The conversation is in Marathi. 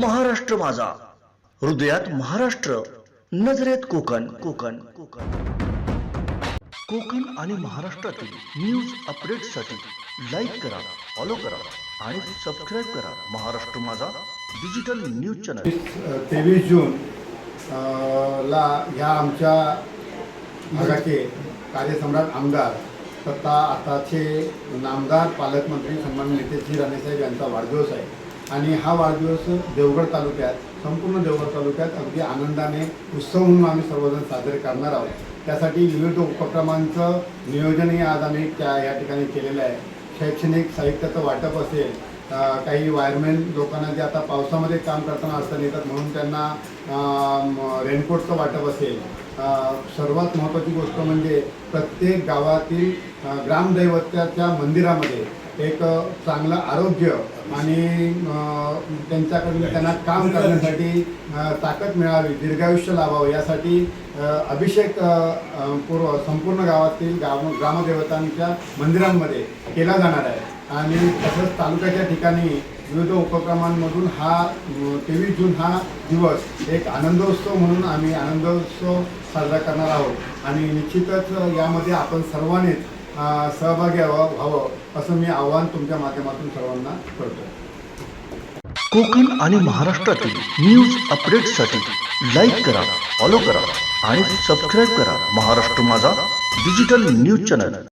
महाराष्ट्र माझा. हृदयात महाराष्ट्र नजरेत कोकण. कोकण कोकण. कोकण आणि महाराष्ट्रातील न्यूज अपडेटसाठी लाईक करा फॉलो करा आणि सबस्क्राईब करा महाराष्ट्र माझा डिजिटल न्यूज चॅनल तेवीस जून ला ह्या आमच्या भागाचे कार्यसम्राट आमदार तथा आताचे नामदार पालकमंत्री सन्मान्य नेते श्री राणेसाहेब यांचा वाढदिवस आहे. आणि हा वाढदिवस देवगड तालुक्यात संपूर्ण देवगड तालुक्यात अगदी आनंदाने उत्सव म्हणून आम्ही सर्वजण साजरे करणार आहोत. त्यासाठी विविध उपक्रमांचं नियोजनही आज आम्ही त्या या ठिकाणी केलेलं आहे. शैक्षणिक साहित्याचं वाटप असेल काही वायरमॅन लोकांना जे आता पावसामध्ये काम करताना अडचण येतात म्हणून त्यांना रेनकोटचं वाटप असेल. सर्वात महत्त्वाची गोष्ट म्हणजे प्रत्येक गावातील ग्रामदैवत्याच्या मंदिरामध्ये एक चांगलं आरोग्य आणि त्यांच्याकडून त्यांना काम करण्यासाठी ताकद मिळावी दीर्घायुष्य लाभावं यासाठी अभिषेक पूर्व संपूर्ण गावातील गाव ग्रामदेवतांच्या मंदिरांमध्ये केला जाणार आहे. आणि तसंच तालुक्याच्या ठिकाणी विविध उपक्रमांमधून हा तेवीस जून हा दिवस एक आनंदोत्सव म्हणून आम्ही आनंदोत्सव साजरा करणार आहोत. आणि निश्चितच यामध्ये आपण सर्वांनीच सहभागी व्हावं व्हावं असं मी आव्हान तुमच्या माध्यमातून सर्वांना करतो. कोकण आणि महाराष्ट्रातील न्यूज अपडेटसाठी लाईक करा फॉलो करा आणि सबस्क्राईब करा महाराष्ट्र माझा डिजिटल न्यूज चॅनल